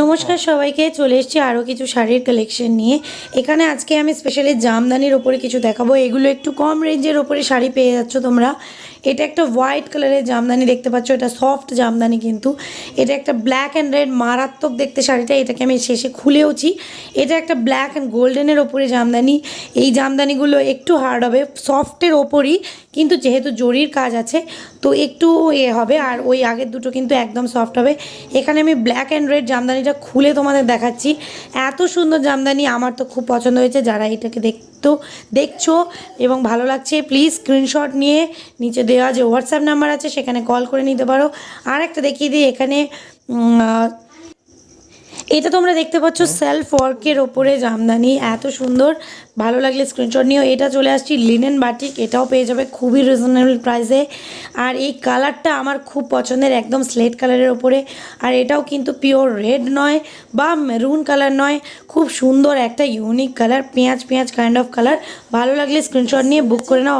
নমস্কার সবাইকে, চলে এসেছি আরও কিছু শাড়ির কালেকশন নিয়ে। এখানে আজকে আমি স্পেশালি জামদানির ওপরে কিছু দেখাবো। এগুলো একটু কম রেঞ্জের ওপরে শাড়ি পেয়ে যাচ্ছ তোমরা। এটা একটা হোয়াইট কালারের জামদানি দেখতে পাচ্ছ। এটা সফট জামদানি কিন্তু। এটা একটা ব্ল্যাক অ্যান্ড রেড মারাত্মক দেখতে শাড়িটা। এটাকে আমি শেষে খুলেওছি। এটা একটা ব্ল্যাক অ্যান্ড গোল্ডেনের ওপরে জামদানি। এই জামদানিগুলো একটু হার্ড হবে সফটের ওপরই, কিন্তু যেহেতু জরির কাজ আছে, তো একটু এ হবে। আর ওই আগের দুটো কিন্তু একদম সফট হবে। এখানে আমি ব্ল্যাক অ্যান্ড রেড জামদানিটা খুলে তোমাদের দেখাচ্ছি। এত সুন্দর জামদানি আমার তো খুব পছন্দ হয়েছে, যারা এটাকে দেখতো, দেখছ এবং ভালো লাগছে প্লিজ স্ক্রিনশট নিয়ে নিচে দেওয়া যে হোয়াটসঅ্যাপ নাম্বার আছে, সেখানে কল করে নিতে পারো। আর একটা দেখিয়ে দিই, এখানে এটা তোমরা দেখতে পাচ্ছ সেলফ ওয়ার্কের ওপরে জামদানি এত সুন্দর ভালো লাগলে স্ক্রিনশট নিও। এটা চলে আসছি লিনেন বাটিক এটাও পেয়ে যাবে খুবই রিজনেবল প্রাইসে আর এই কালারটা আমার খুব পছন্দের একদম স্লেট কালারের ওপরে। আর এটাও কিন্তু পিওর রেড নয় বা মেরুন কালার নয় খুব সুন্দর একটা ইউনিক কালার পেঁয়াজ পেঁয়াজ কাইন্ড অফ কালার ভালো লাগলে স্ক্রিনশট নিয়ে বুক করে নাও